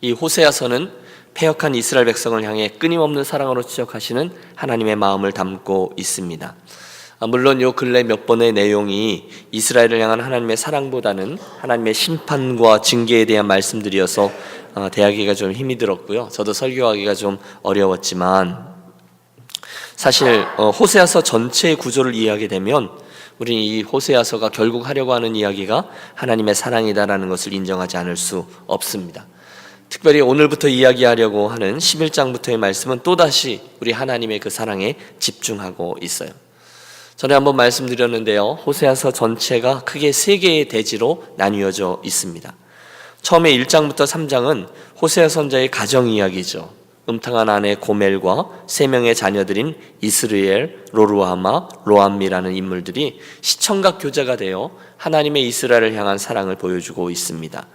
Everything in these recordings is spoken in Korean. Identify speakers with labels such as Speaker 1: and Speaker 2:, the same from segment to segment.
Speaker 1: 이 호세아서는 패역한 이스라엘 백성을 향해 끊임없는 사랑으로 지적하시는 하나님의 마음을 담고 있습니다. 아, 물론 요 근래 몇 번의 내용이 이스라엘을 향한 하나님의 사랑보다는 하나님의 심판과 징계에 대한 말씀들이어서 어, 대하기가 좀 힘이 들었고요. 저도 설교하기가 좀 어려웠지만 사실 어, 호세아서 전체의 구조를 이해하게 되면 우리 이 호세아서가 결국 하려고 하는 이야기가 하나님의 사랑이다라는 것을 인정하지 않을 수 없습니다. 특별히 오늘부터 이야기하려고 하는 11장부터의 말씀은 또다시 우리 하나님의 그 사랑에 집중하고 있어요. 전에 한번 말씀드렸는데요. 호세아서 전체가 크게 세 개의 대지로 나뉘어져 있습니다. 처음에 1장부터 3장은 호세아 선자의 가정 이야기죠. 음탕한 아내 고멜과 세 명의 자녀들인 이스르엘, 로루하마, 로암미라는 인물들이 시청각 교자가 되어 하나님의 이스라엘을 향한 사랑을 보여주고 있습니다.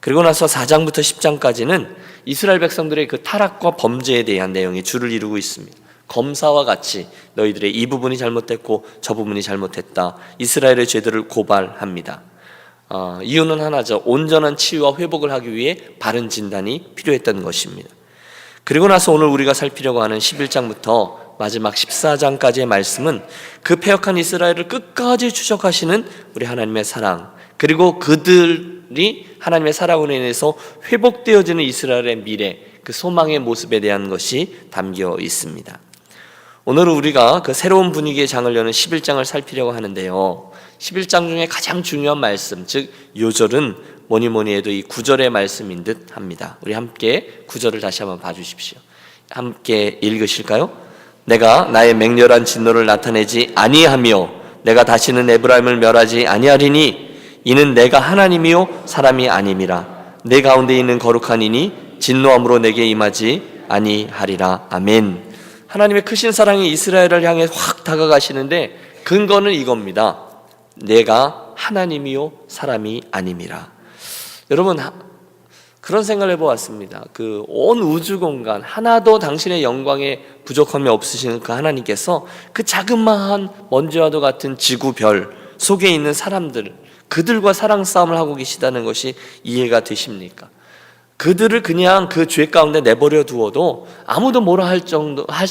Speaker 1: 그리고 나서 4장부터 10장까지는 이스라엘 백성들의 그 타락과 범죄에 대한 내용이 줄을 이루고 있습니다. 검사와 같이 너희들의 이 부분이 잘못됐고 저 부분이 잘못했다. 이스라엘의 죄들을 고발합니다. 어, 이유는 하나죠. 온전한 치유와 회복을 하기 위해 바른 진단이 필요했던 것입니다. 그리고 나서 오늘 우리가 살피려고 하는 11장부터 마지막 14장까지의 말씀은 그 패역한 이스라엘을 끝까지 추적하시는 우리 하나님의 사랑 그리고 그들 이 하나님의 사랑으로 인해서 회복되어지는 이스라엘의 미래 그 소망의 모습에 대한 것이 담겨 있습니다. 오늘은 우리가 그 새로운 분위기의 장을 여는 11장을 살피려고 하는데요. 11장 중에 가장 중요한 말씀, 즉 요절은 뭐니 뭐니 해도 이 구절의 말씀인 듯 합니다. 우리 함께 구절을 다시 한번 봐 주십시오. 함께 읽으실까요? 내가 나의 맹렬한 진노를 나타내지 아니하며 내가 다시는 에브라임을 멸하지 아니하리니 이는 내가 하나님이요 사람이 아님이라 내 가운데 있는 거룩한 이니 진노함으로 내게 임하지 아니하리라 아멘. 하나님의 크신 사랑이 이스라엘을 향해 확 다가가시는데 근거는 이겁니다. 내가 하나님이요 사람이 아님이라. 여러분 그런 생각을 해보았습니다. 그 온 우주 공간 하나도 당신의 영광에 부족함이 없으신 그 하나님께서 그 자그마한 먼지와도 같은 지구 별 속에 있는 사람들 그들과 사랑 싸움을 하고 계시다는 것이 이해가 되십니까? 그들을 그냥 그 죄 가운데 내버려 두어도 아무도 뭐라 할 정도 할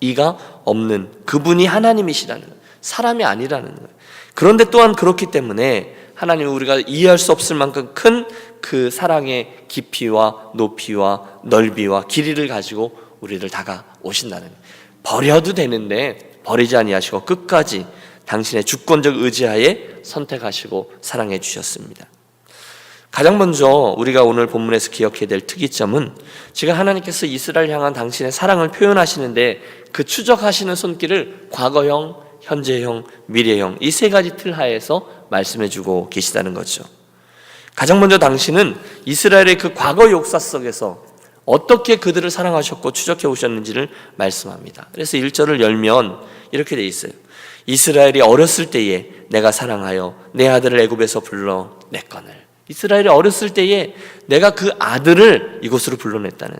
Speaker 1: 이가 없는 그분이 하나님이시라는 거예요. 사람이 아니라는 거예요. 그런데 또한 그렇기 때문에 하나님 우리가 이해할 수 없을 만큼 큰 그 사랑의 깊이와 높이와 넓이와 길이를 가지고 우리를 다가오신다는 거예요. 버려도 되는데 버리지 아니하시고 끝까지 당신의 주권적 의지하에 선택하시고 사랑해 주셨습니다. 가장 먼저 우리가 오늘 본문에서 기억해야 될 특이점은 지금 하나님께서 이스라엘 향한 당신의 사랑을 표현하시는데 그 추적하시는 손길을 과거형, 현재형, 미래형 이 세 가지 틀 하에서 말씀해 주고 계시다는 거죠. 가장 먼저 당신은 이스라엘의 그 과거 역사 속에서 어떻게 그들을 사랑하셨고 추적해 오셨는지를 말씀합니다. 그래서 1절을 열면 이렇게 돼 있어요. 이스라엘이 어렸을 때에 내가 사랑하여 내 아들을 애굽에서 불러 냈거늘. 이스라엘이 어렸을 때에 내가 그 아들을 이곳으로 불러냈다는.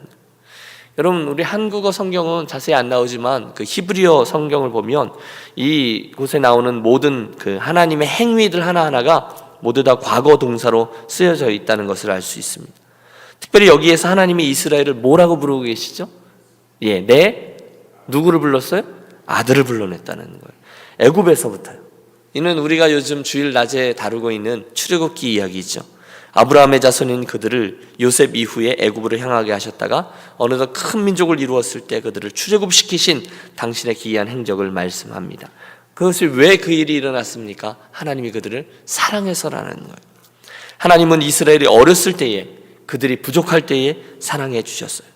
Speaker 1: 여러분 우리 한국어 성경은 자세히 안 나오지만 그 히브리어 성경을 보면 이 곳에 나오는 모든 그 하나님의 행위들 하나 하나가 모두 다 과거 동사로 쓰여져 있다는 것을 알 수 있습니다. 특별히 여기에서 하나님이 이스라엘을 뭐라고 부르고 계시죠? 예, 내 누구를 불렀어요? 아들을 불러냈다는 거예요. 애굽에서부터요. 이는 우리가 요즘 주일 낮에 다루고 있는 출애굽기 이야기죠. 아브라함의 자손인 그들을 요셉 이후에 애굽으로 향하게 하셨다가 어느덧 큰 민족을 이루었을 때 그들을 출애굽시키신 당신의 기이한 행적을 말씀합니다. 그것이 왜 그 일이 일어났습니까? 하나님이 그들을 사랑해서라는 거예요. 하나님은 이스라엘이 어렸을 때에 그들이 부족할 때에 사랑해 주셨어요.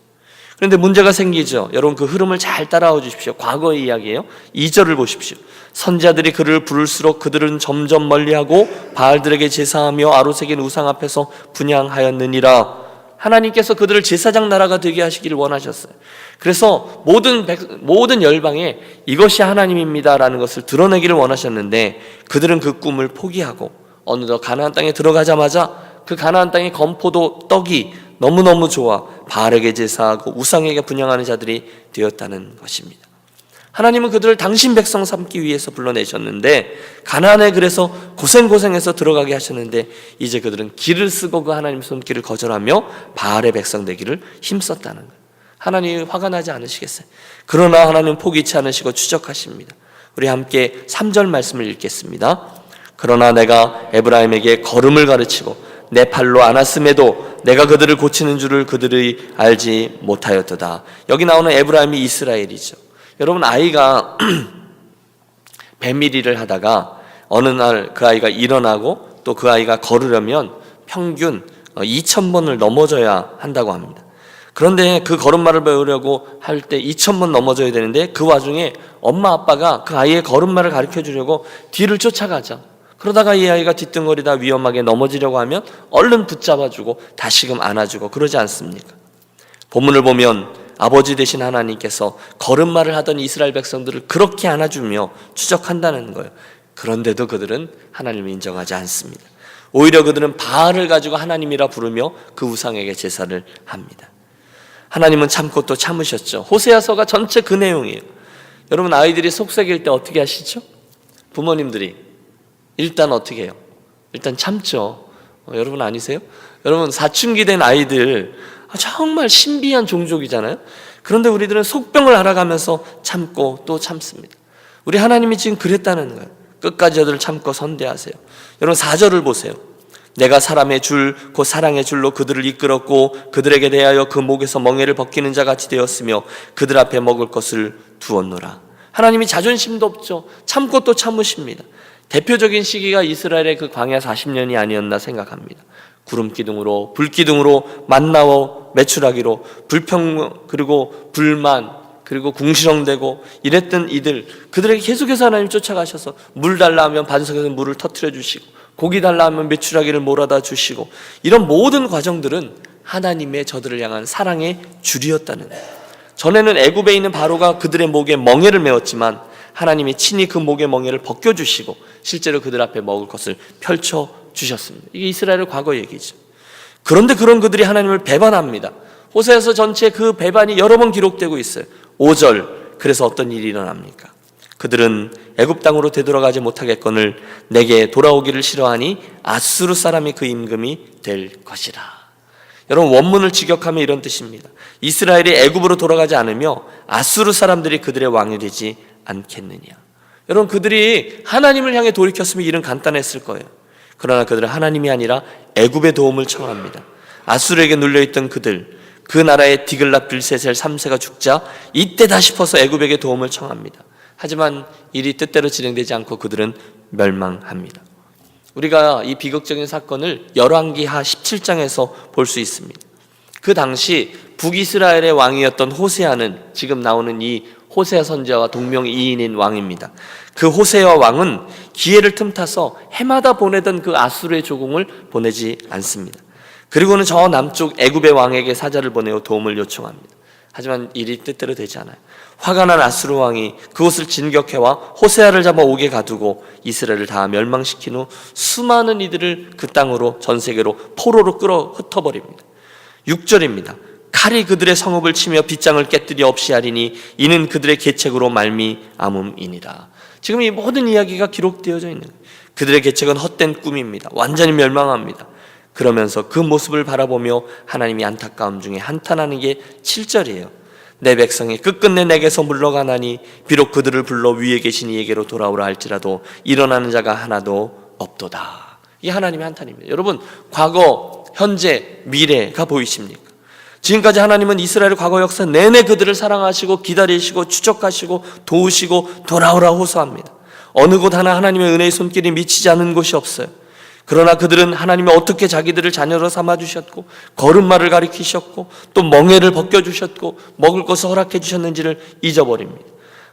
Speaker 1: 그런데 문제가 생기죠. 여러분 그 흐름을 잘 따라와 주십시오. 과거의 이야기예요. 2절을 보십시오. 선자들이 그를 부를수록 그들은 점점 멀리하고 바알들에게 제사하며 아로색인 우상 앞에서 분양하였느니라. 하나님께서 그들을 제사장 나라가 되게 하시기를 원하셨어요. 그래서 모든 백, 모든 열방에 이것이 하나님입니다라는 것을 드러내기를 원하셨는데 그들은 그 꿈을 포기하고 어느덧 가나안 땅에 들어가자마자 그 가나안 땅의 건포도 떡이 너무너무 좋아 바알에게 제사하고 우상에게 분양하는 자들이 되었다는 것입니다. 하나님은 그들을 당신 백성 삼기 위해서 불러내셨는데 가나안에 그래서 고생고생해서 들어가게 하셨는데 이제 그들은 길을 쓰고 그 하나님 손길을 거절하며 바알의 백성 되기를 힘썼다는 거예요. 하나님 화가 나지 않으시겠어요? 그러나 하나님 포기치 않으시고 추적하십니다. 우리 함께 3절 말씀을 읽겠습니다. 그러나 내가 에브라임에게 걸음을 가르치고 내 팔로 안았음에도 내가 그들을 고치는 줄을 그들이 알지 못하였도다. 여기 나오는 에브라임이 이스라엘이죠. 여러분 아이가 배밀이를 하다가 어느 날 그 아이가 일어나고 또 그 아이가 걸으려면 평균 2,000번을 넘어져야 한다고 합니다. 그런데 그 걸음마를 배우려고 할 때 2,000번 넘어져야 되는데 그 와중에 엄마 아빠가 그 아이의 걸음마를 가르쳐 주려고 뒤를 쫓아가죠. 그러다가 이 아이가 뒤뚱거리다 위험하게 넘어지려고 하면 얼른 붙잡아주고 다시금 안아주고 그러지 않습니까? 본문을 보면 아버지 되신 하나님께서 걸음마를 하던 이스라엘 백성들을 그렇게 안아주며 추적한다는 거예요. 그런데도 그들은 하나님을 인정하지 않습니다. 오히려 그들은 바알을 가지고 하나님이라 부르며 그 우상에게 제사를 합니다. 하나님은 참고 또 참으셨죠. 호세아서가 전체 그 내용이에요. 여러분 아이들이 속삭일 때 어떻게 하시죠? 부모님들이 일단 어떻게 해요? 일단 참죠. 어, 여러분 아니세요? 여러분 사춘기 된 아이들 아, 정말 신비한 종족이잖아요. 그런데 우리들은 속병을 알아가면서 참고 또 참습니다. 우리 하나님이 지금 그랬다는 거예요. 끝까지 저들을 참고 선대하세요. 여러분 4절을 보세요. 내가 사람의 줄, 곧 사랑의 줄로 그들을 이끌었고 그들에게 대하여 그 목에서 멍에를 벗기는 자 같이 되었으며 그들 앞에 먹을 것을 두었노라. 하나님이 자존심도 없죠. 참고 또 참으십니다. 대표적인 시기가 이스라엘의 그 광야 40년이 아니었나 생각합니다. 구름 기둥으로 불 기둥으로 만나고 매출하기로 불평 그리고 불만 그리고 궁시렁대고 이랬던 이들 그들에게 계속해서 하나님 쫓아가셔서 물 달라 하면 반석에서 물을 터트려 주시고 고기 달라 하면 매출하기를 몰아다 주시고 이런 모든 과정들은 하나님의 저들을 향한 사랑의 줄이었다는. 전에는 애굽에 있는 바로가 그들의 목에 멍에를 메었지만 하나님이 친히 그 목의 멍에를 벗겨 주시고 실제로 그들 앞에 먹을 것을 펼쳐 주셨습니다. 이게 이스라엘의 과거 얘기죠. 그런데 그런 그들이 하나님을 배반합니다. 호세에서 전체 그 배반이 여러 번 기록되고 있어요. 5절. 그래서 어떤 일이 일어납니까? 그들은 애굽 땅으로 되돌아가지 못하겠거늘 내게 돌아오기를 싫어하니 아수르 사람이 그 임금이 될 것이라. 여러분 원문을 직역하면 이런 뜻입니다. 이스라엘이 애굽으로 돌아가지 않으며 아수르 사람들이 그들의 왕이 되지 않겠느냐. 여러분 그들이 하나님을 향해 돌이켰으면 일은 간단했을 거예요. 그러나 그들은 하나님이 아니라 애굽의 도움을 청합니다. 아수르에게 눌려 있던 그들 그 나라의 디글랏 빌셋의 3세가 죽자 이때다 싶어서 애굽에게 도움을 청합니다. 하지만 일이 뜻대로 진행되지 않고 그들은 멸망합니다. 우리가 이 비극적인 사건을 열왕기하 17장에서 볼 수 있습니다. 그 당시 북이스라엘의 왕이었던 호세아는 지금 나오는 이 호세아 선지자와 동명이인인 왕입니다. 그 호세아 왕은 기회를 틈타서 해마다 보내던 그 아수르의 조공을 보내지 않습니다. 그리고는 저 남쪽 애굽의 왕에게 사자를 보내어 도움을 요청합니다. 하지만 일이 뜻대로 되지 않아요. 화가 난 아수르 왕이 그곳을 진격해와 호세아를 잡아 옥에 가두고 이스라엘을 다 멸망시킨 후 수많은 이들을 그 땅으로 전 세계로 포로로 끌어 흩어버립니다. 6절입니다. 칼이 그들의 성읍을 치며 빗장을 깨뜨려 없이 하리니 이는 그들의 계책으로 말미암음이니라. 지금 이 모든 이야기가 기록되어져 있는. 그들의 계책은 헛된 꿈입니다. 완전히 멸망합니다. 그러면서 그 모습을 바라보며 하나님이 안타까움 중에 한탄하는 게 7절이에요. 내 백성이 끝끝내 내게서 물러가나니 비록 그들을 불러 위에 계신 이에게로 돌아오라 할지라도 일어나는 자가 하나도 없도다. 이 하나님의 한탄입니다. 여러분, 과거, 현재, 미래가 보이십니까? 지금까지 하나님은 이스라엘 과거 역사 내내 그들을 사랑하시고 기다리시고 추적하시고 도우시고 돌아오라 호소합니다. 어느 곳 하나 하나님의 은혜의 손길이 미치지 않은 곳이 없어요. 그러나 그들은 하나님이 어떻게 자기들을 자녀로 삼아 주셨고 걸음마를 가리키셨고 또 멍에를 벗겨 주셨고 먹을 것을 허락해 주셨는지를 잊어버립니다.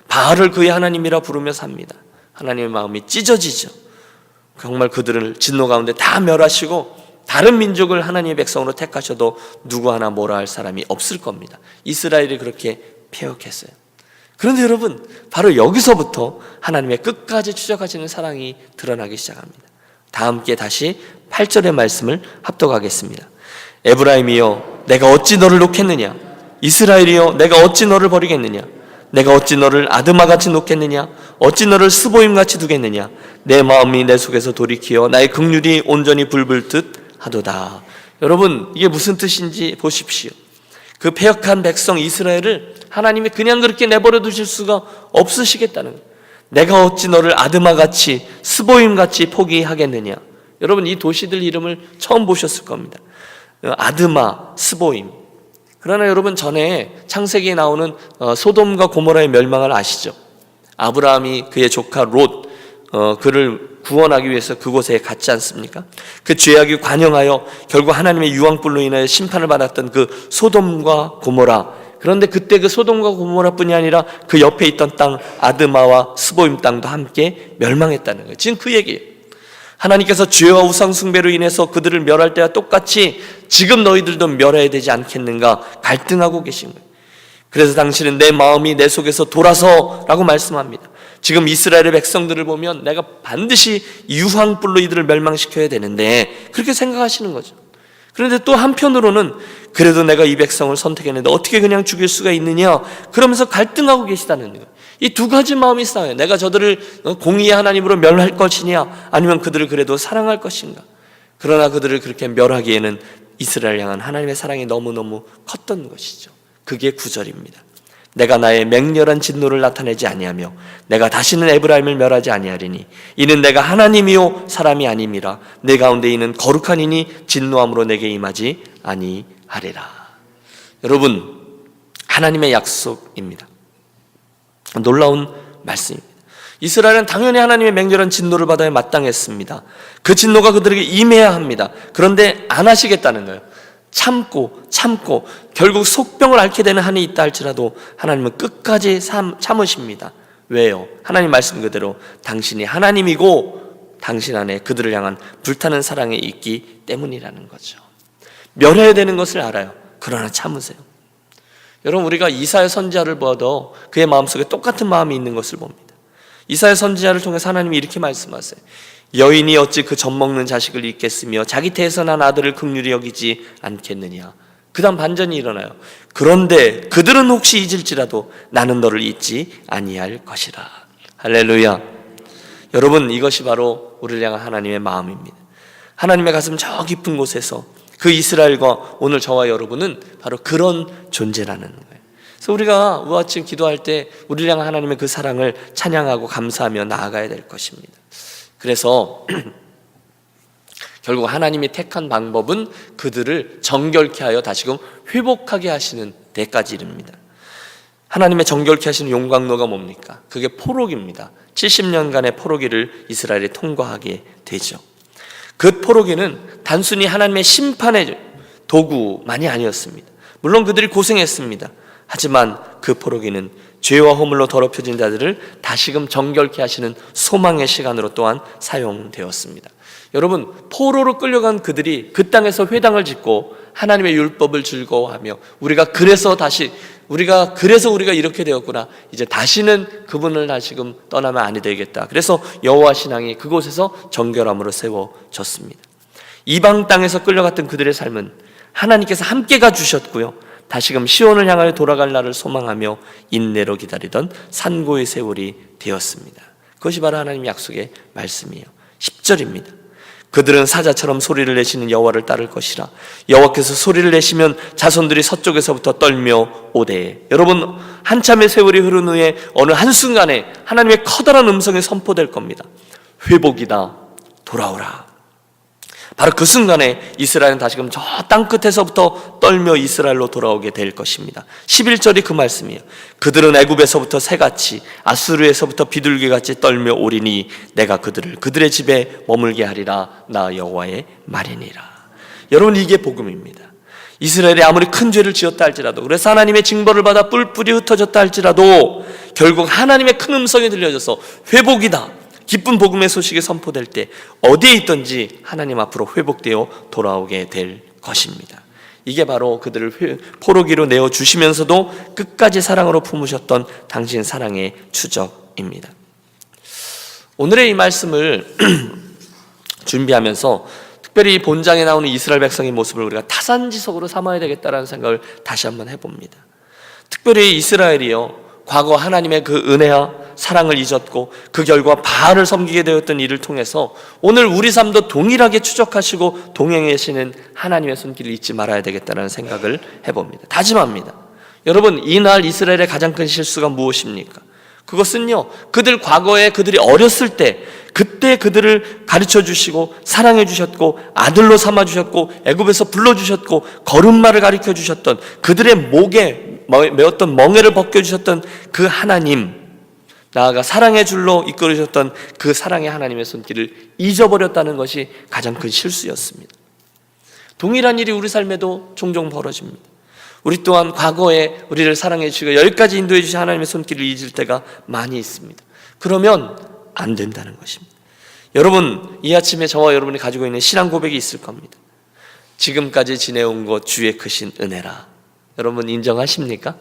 Speaker 1: 바알을 그의 하나님이라 부르며 삽니다. 하나님의 마음이 찢어지죠. 정말 그들을 진노 가운데 다 멸하시고 다른 민족을 하나님의 백성으로 택하셔도 누구 하나 뭐라 할 사람이 없을 겁니다. 이스라엘이 그렇게 폐역했어요. 그런데 여러분, 바로 여기서부터 하나님의 끝까지 추적하시는 사랑이 드러나기 시작합니다. 다 함께 다시 8절의 말씀을 합독하겠습니다. 에브라임이여, 내가 어찌 너를 놓겠느냐? 이스라엘이여, 내가 어찌 너를 버리겠느냐? 내가 어찌 너를 아드마 같이 놓겠느냐 어찌 너를 스보임 같이 두겠느냐 내 마음이 내 속에서 돌이키어 나의 극률이 온전히 불불 듯 하도다. 여러분 이게 무슨 뜻인지 보십시오. 그 패역한 백성 이스라엘을 하나님이 그냥 그렇게 내버려 두실 수가 없으시겠다는 거예요. 내가 어찌 너를 아드마같이 스보임같이 포기하겠느냐? 여러분 이 도시들 이름을 처음 보셨을 겁니다. 아드마, 스보임. 그러나 여러분 전에 창세기에 나오는 어, 소돔과 고모라의 멸망을 아시죠? 아브라함이 그의 조카 롯 어, 그를 구원하기 위해서 그곳에 갔지 않습니까? 그 죄악이 관영하여 결국 하나님의 유황불로 인하여 심판을 받았던 그 소돔과 고모라 그런데 그때 그 소돔과 고모라뿐이 아니라 그 옆에 있던 땅 아드마와 스보임 땅도 함께 멸망했다는 거예요. 지금 그 얘기예요. 하나님께서 죄와 우상 숭배로 인해서 그들을 멸할 때와 똑같이 지금 너희들도 멸해야 되지 않겠는가 갈등하고 계신 거예요. 그래서 당신은 내 마음이 내 속에서 돌아서라고 말씀합니다. 지금 이스라엘의 백성들을 보면 내가 반드시 유황불로 이들을 멸망시켜야 되는데 그렇게 생각하시는 거죠. 그런데 또 한편으로는 그래도 내가 이 백성을 선택했는데 어떻게 그냥 죽일 수가 있느냐 그러면서 갈등하고 계시다는 거예요. 이 두 가지 마음이 싸워요. 내가 저들을 공의의 하나님으로 멸할 것이냐 아니면 그들을 그래도 사랑할 것인가. 그러나 그들을 그렇게 멸하기에는 이스라엘 향한 하나님의 사랑이 너무너무 컸던 것이죠. 그게 구절입니다. 내가 나의 맹렬한 진노를 나타내지 아니하며 내가 다시는 에브라임을 멸하지 아니하리니 이는 내가 하나님이요 사람이 아님이라 내 가운데 있는 거룩한 이니 진노함으로 내게 임하지 아니하리라. 여러분 하나님의 약속입니다. 놀라운 말씀입니다. 이스라엘은 당연히 하나님의 맹렬한 진노를 받아야 마땅했습니다. 그 진노가 그들에게 임해야 합니다. 그런데 안 하시겠다는 거예요. 참고 참고 결국 속병을 앓게 되는 한이 있다 할지라도 하나님은 끝까지 참, 참으십니다. 왜요? 하나님 말씀 그대로 당신이 하나님이고 당신 안에 그들을 향한 불타는 사랑이 있기 때문이라는 거죠. 멸해야 되는 것을 알아요. 그러나 참으세요. 여러분 우리가 이사의 선지자를 보아도 그의 마음속에 똑같은 마음이 있는 것을 봅니다. 이사의 선지자를 통해서 하나님이 이렇게 말씀하세요. 여인이 어찌 그 젖 먹는 자식을 잊겠으며 자기 태에서 난 아들을 극률히 여기지 않겠느냐. 그 다음 반전이 일어나요. 그런데 그들은 혹시 잊을지라도 나는 너를 잊지 아니할 것이라. 할렐루야. 여러분 이것이 바로 우리를 향한 하나님의 마음입니다. 하나님의 가슴 저 깊은 곳에서 그 이스라엘과 오늘 저와 여러분은 바로 그런 존재라는 거예요. 그래서 우리가 우아침 기도할 때 우리를 향한 하나님의 그 사랑을 찬양하고 감사하며 나아가야 될 것입니다. 그래서 결국 하나님이 택한 방법은 그들을 정결케 하여 다시금 회복하게 하시는 데까지 이릅니다. 하나님의 정결케 하시는 용광로가 뭡니까? 그게 포로기입니다. 70년간의 포로기를 이스라엘이 통과하게 되죠. 그 포로기는 단순히 하나님의 심판의 도구만이 아니었습니다. 물론 그들이 고생했습니다. 하지만 그 포로기는 죄와 허물로 더럽혀진 자들을 다시금 정결케 하시는 소망의 시간으로 또한 사용되었습니다. 여러분, 포로로 끌려간 그들이 그 땅에서 회당을 짓고 하나님의 율법을 즐거워하며 우리가 그래서 다시 우리가 그래서 우리가 이렇게 되었구나. 이제 다시는 그분을 다시금 떠나면 아니 되겠다. 그래서 여호와 신앙이 그곳에서 정결함으로 세워졌습니다. 이방 땅에서 끌려갔던 그들의 삶은 하나님께서 함께 가 주셨고요. 다시금 시온을 향하여 돌아갈 날을 소망하며 인내로 기다리던 산고의 세월이 되었습니다. 그것이 바로 하나님 약속의 말씀이에요. 10절입니다. 그들은 사자처럼 소리를 내시는 여호와를 따를 것이라. 여호와께서 소리를 내시면 자손들이 서쪽에서부터 떨며 오되. 여러분 한참의 세월이 흐른 후에 어느 한 순간에 하나님의 커다란 음성이 선포될 겁니다. 회복이다. 돌아오라. 바로 그 순간에 이스라엘은 다시금 저 땅 끝에서부터 떨며 이스라엘로 돌아오게 될 것입니다. 11절이 그 말씀이에요. 그들은 애굽에서부터 새같이 아수르에서부터 비둘기같이 떨며 오리니 내가 그들을 그들의 집에 머물게 하리라 나 여호와의 말이니라. 여러분 이게 복음입니다. 이스라엘이 아무리 큰 죄를 지었다 할지라도 그래서 하나님의 징벌을 받아 뿔뿔이 흩어졌다 할지라도 결국 하나님의 큰 음성이 들려져서 회복이다. 기쁜 복음의 소식이 선포될 때 어디에 있든지 하나님 앞으로 회복되어 돌아오게 될 것입니다. 이게 바로 그들을 포로기로 내어 주시면서도 끝까지 사랑으로 품으셨던 당신 사랑의 추적입니다. 오늘의 이 말씀을 준비하면서 특별히 본장에 나오는 이스라엘 백성의 모습을 우리가 타산지석으로 삼아야 되겠다라는 생각을 다시 한번 해봅니다. 특별히 이스라엘이요 과거 하나님의 그 은혜와 사랑을 잊었고 그 결과 바알을 섬기게 되었던 일을 통해서 오늘 우리 삶도 동일하게 추적하시고 동행하시는 하나님의 손길을 잊지 말아야 되겠다는 생각을 해봅니다. 다짐합니다. 여러분 이날 이스라엘의 가장 큰 실수가 무엇입니까? 그것은요 그들 과거에 그들이 어렸을 때 그때 그들을 가르쳐 주시고 사랑해 주셨고 아들로 삼아 주셨고 애굽에서 불러 주셨고 걸음마를 가르쳐 주셨던 그들의 목에 메었던 멍에를 벗겨 주셨던 그 하나님 나아가 사랑의 줄로 이끌어 주셨던 그 사랑의 하나님의 손길을 잊어버렸다는 것이 가장 큰 실수였습니다. 동일한 일이 우리 삶에도 종종 벌어집니다. 우리 또한 과거에 우리를 사랑해 주시고 여기까지 인도해 주신 하나님의 손길을 잊을 때가 많이 있습니다. 그러면 안 된다는 것입니다. 여러분, 이 아침에 저와 여러분이 가지고 있는 신앙 고백이 있을 겁니다. 지금까지 지내온 것 주의 크신 은혜라. 여러분 인정하십니까?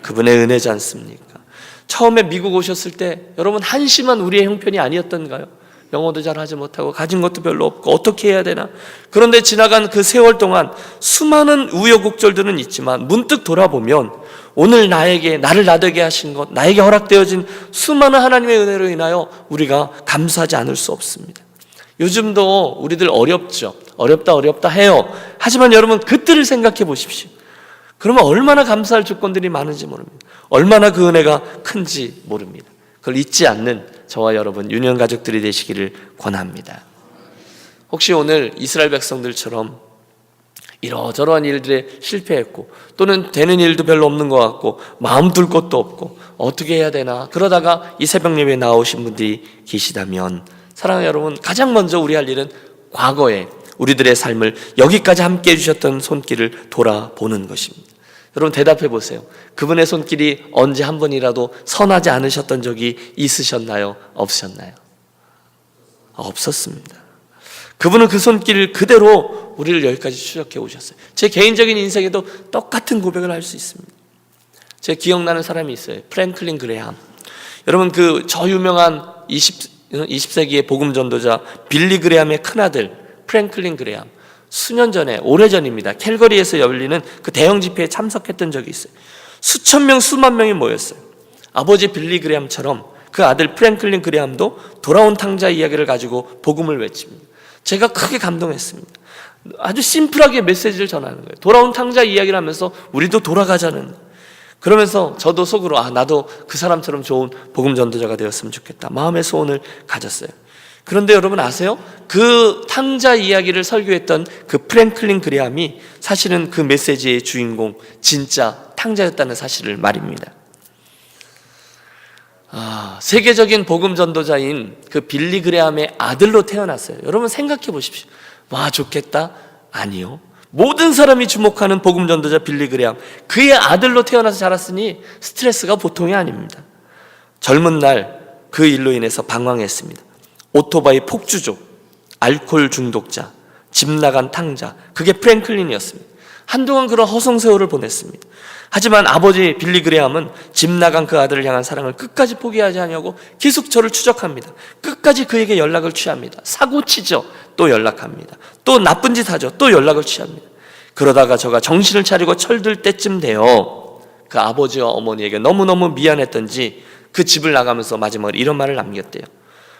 Speaker 1: 그분의 은혜지 않습니까? 처음에 미국 오셨을 때 여러분 한심한 우리의 형편이 아니었던가요? 영어도 잘 하지 못하고 가진 것도 별로 없고 어떻게 해야 되나? 그런데 지나간 그 세월 동안 수많은 우여곡절들은 있지만 문득 돌아보면 오늘 나에게 나를 나되게 하신 것, 나에게 허락되어진 수많은 하나님의 은혜로 인하여 우리가 감사하지 않을 수 없습니다. 요즘도 우리들 어렵죠. 어렵다 어렵다 해요. 하지만 여러분 그때를 생각해 보십시오. 그러면 얼마나 감사할 조건들이 많은지 모릅니다. 얼마나 그 은혜가 큰지 모릅니다. 그걸 잊지 않는 저와 여러분 유년 가족들이 되시기를 권합니다. 혹시 오늘 이스라엘 백성들처럼 이러저러한 일들에 실패했고 또는 되는 일도 별로 없는 것 같고 마음 둘 것도 없고 어떻게 해야 되나 그러다가 이 새벽 예배에 나오신 분들이 계시다면 사랑하는 여러분 가장 먼저 우리 할 일은 과거에 우리들의 삶을 여기까지 함께 해주셨던 손길을 돌아보는 것입니다. 여러분 대답해 보세요. 그분의 손길이 언제 한 번이라도 선하지 않으셨던 적이 있으셨나요? 없으셨나요? 없었습니다. 그분은 그 손길을 그대로 우리를 여기까지 추적해 오셨어요. 제 개인적인 인생에도 똑같은 고백을 할 수 있습니다. 제 기억나는 사람이 있어요. 프랭클린 그레함. 여러분 그 저 유명한 20, 20세기의 복음 전도자 빌리 그레함의 큰아들 프랭클린 그레함. 수년 전에 오래전입니다. 캘거리에서 열리는 그 대형 집회에 참석했던 적이 있어요. 수천 명, 수만 명이 모였어요. 아버지 빌리 그레함처럼 그 아들 프랭클린 그레함도 돌아온 탕자 이야기를 가지고 복음을 외칩니다. 제가 크게 감동했습니다. 아주 심플하게 메시지를 전하는 거예요. 돌아온 탕자 이야기를 하면서 우리도 돌아가자는. 그러면서 저도 속으로 아 나도 그 사람처럼 좋은 복음 전도자가 되었으면 좋겠다. 마음의 소원을 가졌어요. 그런데 여러분 아세요? 그 탕자 이야기를 설교했던 그 프랭클린 그레함이 사실은 그 메시지의 주인공 진짜 탕자였다는 사실을 말입니다. 아, 세계적인 복음 전도자인 그 빌리 그레함의 아들로 태어났어요. 여러분 생각해 보십시오. 와 좋겠다? 아니요. 모든 사람이 주목하는 복음 전도자 빌리 그레함 그의 아들로 태어나서 자랐으니 스트레스가 보통이 아닙니다. 젊은 날 그 일로 인해서 방황했습니다. 오토바이 폭주족, 알코올 중독자, 집 나간 탕자, 그게 프랭클린이었습니다. 한동안 그런 허송세월을 보냈습니다. 하지만 아버지 빌리 그레함은 집 나간 그 아들을 향한 사랑을 끝까지 포기하지 않냐고 계속 저를 추적합니다. 끝까지 그에게 연락을 취합니다. 사고 치죠. 또 연락합니다. 또 나쁜 짓 하죠. 또 연락을 취합니다. 그러다가 저가 정신을 차리고 철들 때쯤 되어 그 아버지와 어머니에게 너무너무 미안했던지 그 집을 나가면서 마지막으로 이런 말을 남겼대요.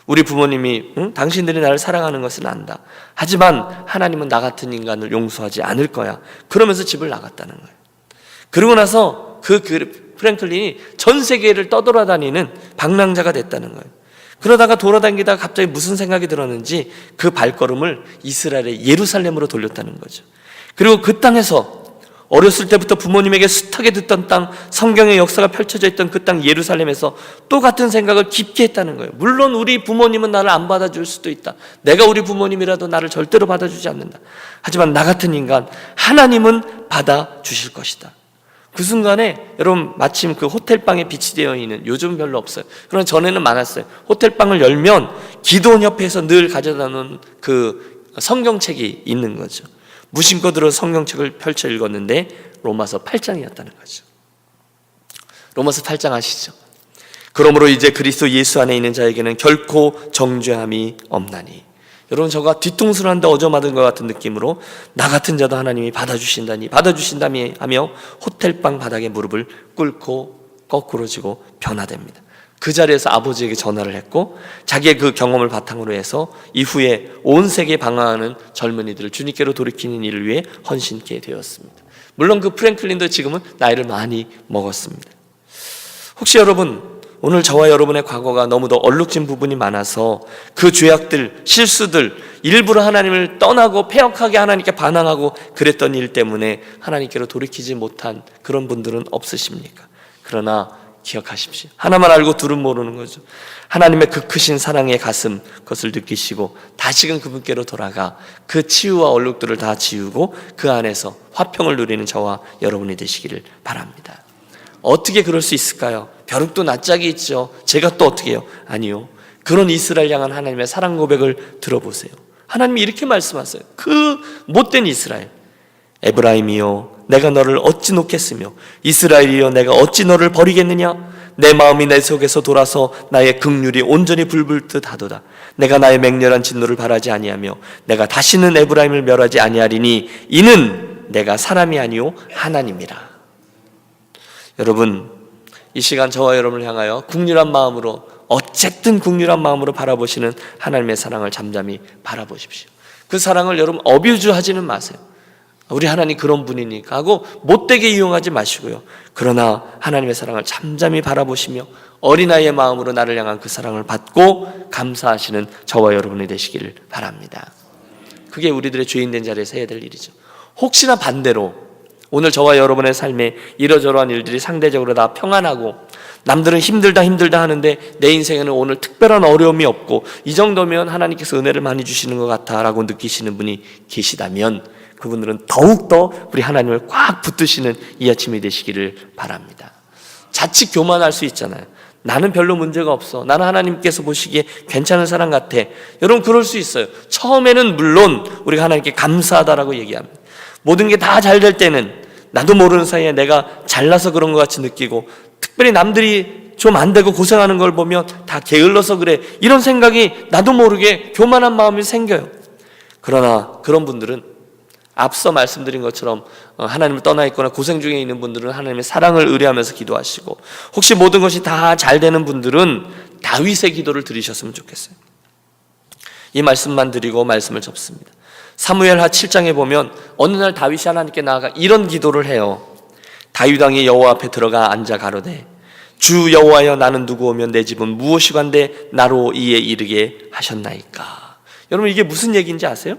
Speaker 1: 우리 부모님이 응? 당신들이 나를 사랑하는 것은 안다. 하지만 하나님은 나 같은 인간을 용서하지 않을 거야. 그러면서 집을 나갔다는 거예요. 그러고 나서 그, 그 프랭클린이 전 세계를 떠돌아다니는 방랑자가 됐다는 거예요. 그러다가 돌아다니다가 갑자기 무슨 생각이 들었는지 그 발걸음을 이스라엘의 예루살렘으로 돌렸다는 거죠. 그리고 그 땅에서 어렸을 때부터 부모님에게 숱하게 듣던 땅, 성경의 역사가 펼쳐져 있던 그 땅 예루살렘에서 또 같은 생각을 깊게 했다는 거예요. 물론 우리 부모님은 나를 안 받아줄 수도 있다. 내가 우리 부모님이라도 나를 절대로 받아주지 않는다. 하지만 나 같은 인간, 하나님은 받아주실 것이다. 그 순간에 여러분 마침 그 호텔방에 빛이 되어 있는 요즘 별로 없어요. 그러나 전에는 많았어요. 호텔방을 열면 기도원 옆에서 늘 가져다 놓은 그 성경책이 있는 거죠. 무심코 들어 성경책을 펼쳐 읽었는데 로마서 8장이었다는 거죠. 로마서 8장 아시죠? 그러므로 이제 그리스도 예수 안에 있는 자에게는 결코 정죄함이 없나니. 여러분 저가 뒤통수를 한데 어저맞은 것 같은 느낌으로 나 같은 자도 하나님이 받아주신다니 받아주신다니 하며 호텔방 바닥에 무릎을 꿇고 거꾸로 지고 변화됩니다. 그 자리에서 아버지에게 전화를 했고 자기의 그 경험을 바탕으로 해서 이후에 온 세계에 방황하는 젊은이들을 주님께로 돌이키는 일을 위해 헌신케 되었습니다. 물론 그 프랭클린도 지금은 나이를 많이 먹었습니다. 혹시 여러분 오늘 저와 여러분의 과거가 너무도 얼룩진 부분이 많아서 그 죄악들, 실수들, 일부러 하나님을 떠나고 폐역하게 하나님께 반항하고 그랬던 일 때문에 하나님께로 돌이키지 못한 그런 분들은 없으십니까? 그러나 기억하십시오. 하나만 알고 둘은 모르는 거죠. 하나님의 그 크신 사랑의 가슴 그것을 느끼시고 다시금 그분께로 돌아가 그 치유와 얼룩들을 다 지우고 그 안에서 화평을 누리는 저와 여러분이 되시기를 바랍니다. 어떻게 그럴 수 있을까요? 벼룩도 낯짝이 있죠. 제가 또 어떻게 해요? 아니요. 그런 이스라엘 향한 하나님의 사랑 고백을 들어보세요. 하나님이 이렇게 말씀하세요. 그 못된 이스라엘. 에브라임이요 내가 너를 어찌 놓겠으며? 이스라엘이여 내가 어찌 너를 버리겠느냐? 내 마음이 내 속에서 돌아서 나의 극률이 온전히 불불 듯 하도다. 내가 나의 맹렬한 진노를 바라지 아니하며 내가 다시는 에브라임을 멸하지 아니하리니 이는 내가 사람이 아니요 하나님이라. 여러분 이 시간 저와 여러분을 향하여 국률한 마음으로 어쨌든 국률한 마음으로 바라보시는 하나님의 사랑을 잠잠히 바라보십시오. 그 사랑을 여러분 어뷰즈 하지는 마세요 우리 하나님 그런 분이니까 하고 못되게 이용하지 마시고요. 그러나 하나님의 사랑을 잠잠히 바라보시며 어린아이의 마음으로 나를 향한 그 사랑을 받고 감사하시는 저와 여러분이 되시기를 바랍니다. 그게 우리들의 죄인된 자리에서 해야 될 일이죠. 혹시나 반대로 오늘 저와 여러분의 삶에 이러저러한 일들이 상대적으로 다 평안하고 남들은 힘들다 힘들다 하는데 내 인생에는 오늘 특별한 어려움이 없고 이 정도면 하나님께서 은혜를 많이 주시는 것 같아라고 느끼시는 분이 계시다면 그분들은 더욱더 우리 하나님을 꽉 붙드시는 이 아침이 되시기를 바랍니다. 자칫 교만할 수 있잖아요. 나는 별로 문제가 없어. 나는 하나님께서 보시기에 괜찮은 사람 같아. 여러분 그럴 수 있어요. 처음에는 물론 우리가 하나님께 감사하다라고 얘기합니다. 모든 게 다 잘 될 때는 나도 모르는 사이에 내가 잘나서 그런 것 같이 느끼고 특별히 남들이 좀 안 되고 고생하는 걸 보면 다 게을러서 그래. 이런 생각이 나도 모르게 교만한 마음이 생겨요. 그러나 그런 분들은 앞서 말씀드린 것처럼 어, 하나님을 떠나 있거나 고생 중에 있는 분들은 하나님의 사랑을 의뢰하면서 기도하시고 혹시 모든 것이 다 잘 되는 분들은 다윗의 기도를 들으셨으면 좋겠어요. 이 말씀만 드리고 말씀을 접습니다. 사무엘하 7장에 보면 어느 날 다윗이 하나님께 나아가 이런 기도를 해요. 다윗 왕이 여호와 앞에 들어가 앉아 가로되 주 여호와여 나는 누구 오면 내 집은 무엇이간데 나로 이에 이르게 하셨나이까. 여러분 이게 무슨 얘기인지 아세요?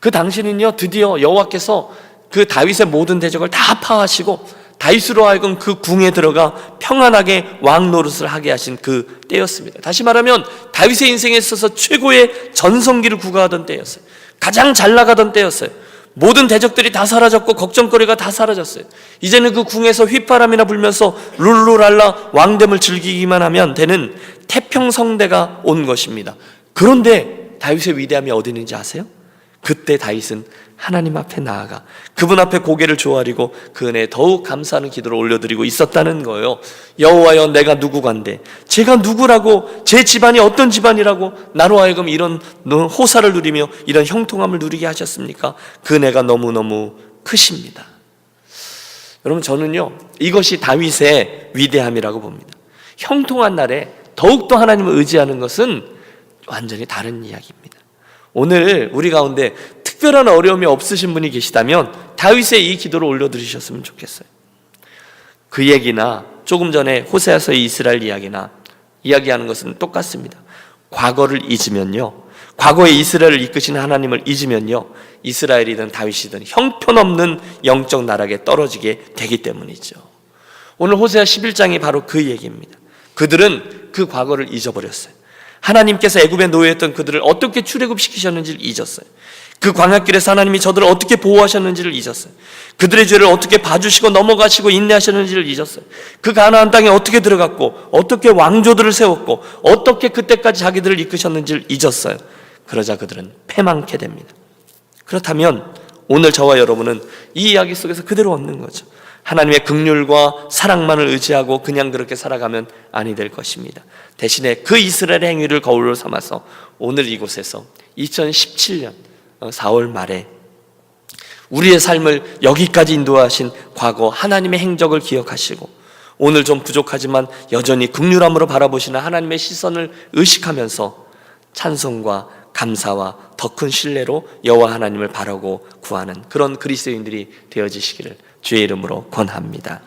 Speaker 1: 그 당시는요 드디어 여호와께서 그 다윗의 모든 대적을 다 파하시고 다윗으로 하여금 그 궁에 들어가 평안하게 왕 노릇을 하게 하신 그 때였습니다. 다시 말하면 다윗의 인생에 있어서 최고의 전성기를 구가하던 때였어요. 가장 잘 나가던 때였어요. 모든 대적들이 다 사라졌고 걱정거리가 다 사라졌어요. 이제는 그 궁에서 휘파람이나 불면서 룰루랄라 왕됨을 즐기기만 하면 되는 태평성대가 온 것입니다. 그런데 다윗의 위대함이 어디 있는지 아세요? 그때 다윗은 하나님 앞에 나아가 그분 앞에 고개를 조아리고 그 은혜에 더욱 감사하는 기도를 올려드리고 있었다는 거예요. 여호와여 내가 누구간데 제가 누구라고 제 집안이 어떤 집안이라고 나로 하여금 이런 호사를 누리며 이런 형통함을 누리게 하셨습니까? 그 은혜가 너무너무 크십니다. 여러분 저는요 이것이 다윗의 위대함이라고 봅니다. 형통한 날에 더욱더 하나님을 의지하는 것은 완전히 다른 이야기입니다. 오늘 우리 가운데 특별한 어려움이 없으신 분이 계시다면 다윗의 이 기도를 올려드리셨으면 좋겠어요. 그 얘기나 조금 전에 호세아서의 이스라엘 이야기나 이야기하는 것은 똑같습니다. 과거를 잊으면요. 과거에 이스라엘을 이끄시는 하나님을 잊으면요. 이스라엘이든 다윗이든 형편없는 영적 나락에 떨어지게 되기 때문이죠. 오늘 호세아 11장이 바로 그 얘기입니다. 그들은 그 과거를 잊어버렸어요. 하나님께서 애굽에 노예했던 그들을 어떻게 출애굽시키셨는지를 잊었어요. 그 광야길에서 하나님이 저들을 어떻게 보호하셨는지를 잊었어요. 그들의 죄를 어떻게 봐주시고 넘어가시고 인내하셨는지를 잊었어요. 그 가나안 땅에 어떻게 들어갔고 어떻게 왕조들을 세웠고 어떻게 그때까지 자기들을 이끄셨는지를 잊었어요. 그러자 그들은 패망케 됩니다. 그렇다면 오늘 저와 여러분은 이 이야기 속에서 그대로 얻는 거죠. 하나님의 극률과 사랑만을 의지하고 그냥 그렇게 살아가면 아니 될 것입니다. 대신에 그 이스라엘의 행위를 거울로 삼아서 오늘 이곳에서 2017년 4월 어, 말에 우리의 삶을 여기까지 인도하신 과거 하나님의 행적을 기억하시고 오늘 좀 부족하지만 여전히 극률함으로 바라보시는 하나님의 시선을 의식하면서 찬송과 감사와 더 큰 신뢰로 여호와 하나님을 바라고 구하는 그런 그리스도인들이 되어지시기를 주의 이름으로 권합니다.